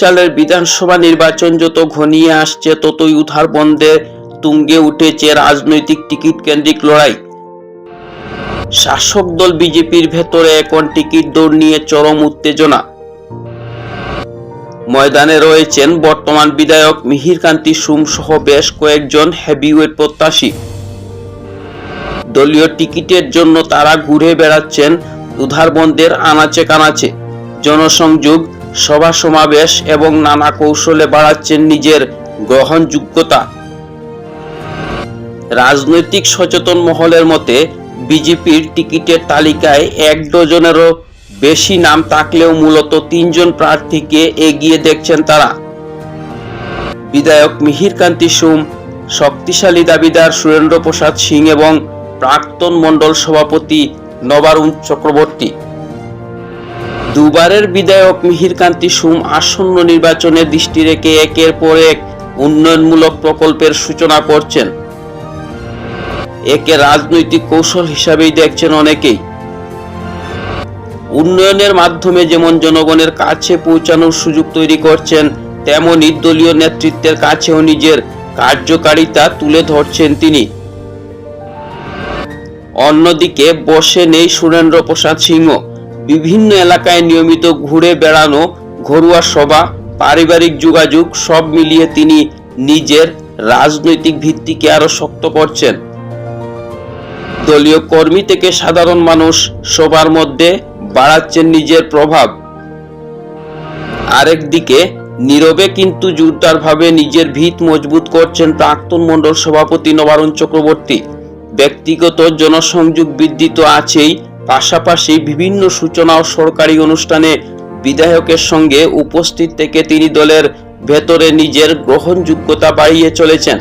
সালের বিধানসভা নির্বাচন যত ঘনিয়ে আসছে, ততই উধার বন্ধে তুঙ্গে উঠেছে রাজনৈতিক টিকিট কেন্দ্রিক লড়াই। শাসক দল বিজেপির ভেতরে এখন টিকিট দৌড় নিয়ে চরম উত্তেজনা। ময়দানে রয়েছেন বর্তমান বিধায়ক মিহিরকান্তি সুম সহ বেশ কয়েকজন হেভিওয়েট প্রত্যাশী। দলীয় টিকিটের জন্য তারা ঘুরে বেড়াচ্ছেন উধারবন্দের আনাচে কানাচে। জনসংযোগ সভা সমাবেশ এবং নানা কৌশলে বাড়াচ্ছেন নিজের গ্রহণযোগ্যতা। রাজনৈতিক সচেতন মহলের মতে, বিজেপির টিকিটের তালিকায় এক ডজনেরও বেশি নাম থাকলেও মূলত তিনজন প্রার্থীকে এগিয়ে দেখছেন তারা। বিধায়ক মিহিরকান্তি সুম, শক্তিশালী দাবিদার সুরেন্দ্র প্রসাদ সিং এবং প্রাক্তন মণ্ডল সভাপতি নবারুণ চক্রবর্তী। দুবারের বিধায়ক মিহিরকান্তি সুম আসন্ন নির্বাচনে দৃষ্টি রেখে একের পর এক উন্নয়নমূলক প্রকল্পের সূচনা করছেন। একে রাজনৈতিক কৌশল হিসাবেই দেখছেন অনেকেই। উন্নয়নের মাধ্যমে যেমন জনগণের কাছে পৌঁছানোর সুযোগ তৈরি করছেন তেমনই দলীয় নেতৃত্বের কাছেও নিজের কার্যকারিতা তুলে ধরছেন তিনি। অন্যদিকে বসে নেই সুরেন্দ্র প্রসাদ সিংহ বিভিন্ন এলাকায় নিয়মিত ঘুরে বেড়ানো, ঘরোয়া সভা, পারিবারিক যোগাযোগ, সব মিলিয়ে তিনি নিজের রাজনৈতিক ভিত্তিকে আরও শক্ত করছেন। দলীয় কর্মী থেকে সাধারণ মানুষ সবার মধ্যে বাড়াচ্ছেন নিজের প্রভাব। আরেকদিকে নীরবে কিন্তু জোরদারভাবে নিজের ভিত মজবুত করছেন প্রাক্তন মণ্ডল সভাপতি নবারণ চক্রবর্তী। ব্যক্তিগত জনসংযোগ বৃদ্ধি তো আছেই পাশাপাশি বিভিন্ন সূচনা ও সরকারি অনুষ্ঠানে বিধায়কের সঙ্গে উপস্থিত থেকে তিনি দলের ভেতরে নিজের গ্রহণযোগ্যতা বাড়িয়ে চলেছেন।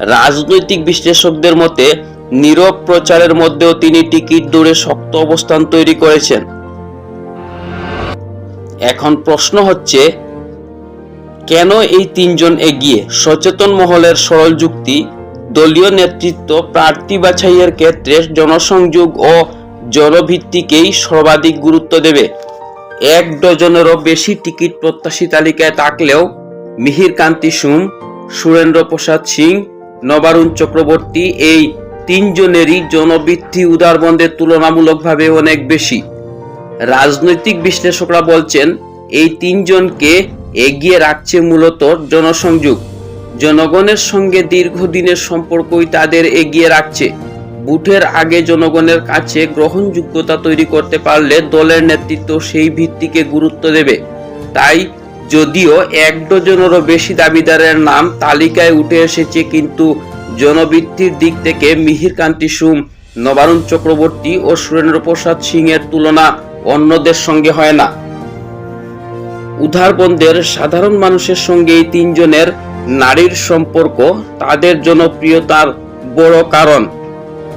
রাজনৈতিক বিশ্লেষকদের মতে, নীরব প্রচারের মধ্যেও তিনি টিকিট দৌড়ে শক্ত অবস্থান তৈরি করেছেন। এখন প্রশ্ন হচ্ছে, কেন এই তিনজন এগিয়ে? সচেতন মহলের সরল যুক্তি, দলীয় নেতৃত্ব প্রার্থী বাছাইয়ের ক্ষেত্রে জনসংযোগ ও জনভিত্তিকেই সর্বাধিক গুরুত্ব দেবে। এক ডজনেরও বেশি টিকিট প্রত্যাশী তালিকায় থাকলেও মিহির কান্তি সুম, সুরেন্দ্র প্রসাদ সিং, নবারুণ চক্রবর্তী এই তিনজনেরই জনবৃদ্ধি উদারবন্ধের তুলনামূলকভাবে অনেক বেশি। রাজনৈতিক বিশ্লেষকরা বলছেন, এই তিনজনকে এগিয়ে রাখছে মূলত জনসংযোগ। জনগণের সঙ্গে দীর্ঘদিনের সম্পর্কই তাদের এগিয়ে রাখছে। বুথের আগে জনগণের কাছে গ্রহণযোগ্যতা তৈরি করতে পারলে দলের নেতৃত্ব সেই ভিত্তিকে গুরুত্ব দেবে। তাই যদিও এক ডজনেরও বেশি দাবিদারের নাম তালিকায় উঠে এসেছে, কিন্তু জনবৃত্তির দিক থেকে মিহির কান্তি সুম নবারুণ চক্রবর্তী ও সুরেন্দ্র প্রসাদ সিং এর তুলনা অন্যদের সঙ্গে হয় না। উধারবন্দের সাধারণ মানুষের সঙ্গে এই তিনজনের নারীর সম্পর্ক, তাদের জনপ্রিয়তার বড় কারণ।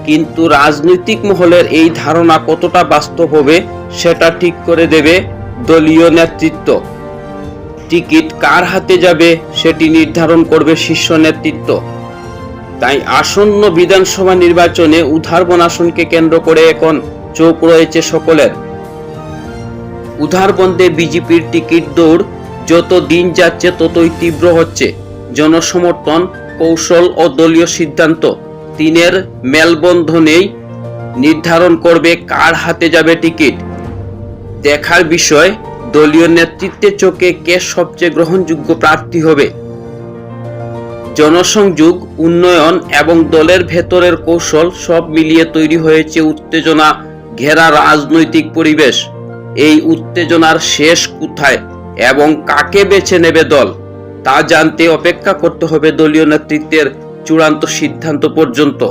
কিন্তু রাজনৈতিক মহলের এই ধারণা কতটা বাস্তব হবে, সেটা ঠিক করে দেবে দলীয় নেতৃত্ব। টিকিট কার হাতে যাবে, সেটি নির্ধারণ করবে শীর্ষ নেতৃত্ব। তাই আসন্ন বিধানসভা নির্বাচনে উধারবন আসনকে কেন্দ্র করে এখন চোখ রয়েছে সকলের। উধারবন্দে বিজেপির টিকিট দৌড় যত দিন যাচ্ছে ততই তীব্র হচ্ছে। জনসমর্থন, কৌশল ও দলীয় সিদ্ধান্ত। তিনের মেলবন্ধনেই নির্ধারণ করবে কার হাতে যাবে টিকিট। দেখার বিষয়, দলীয় নেতৃত্বের চোখে কে সবচেয়ে গ্রহণযোগ্য প্রার্থী হবে? জনসংযোগ, উন্নয়ন এবং দলের ভেতরের কৌশল সব মিলিয়ে তৈরি হয়েছে উত্তেজনা ঘেরা রাজনৈতিক পরিবেশ। এই উত্তেজনার শেষ কোথায় এবং কাকে বেছে নেবে দল, তা জানতে অপেক্ষা করতে হবে দলীয় নেতৃত্বের চূড়ান্ত সিদ্ধান্ত পর্যন্ত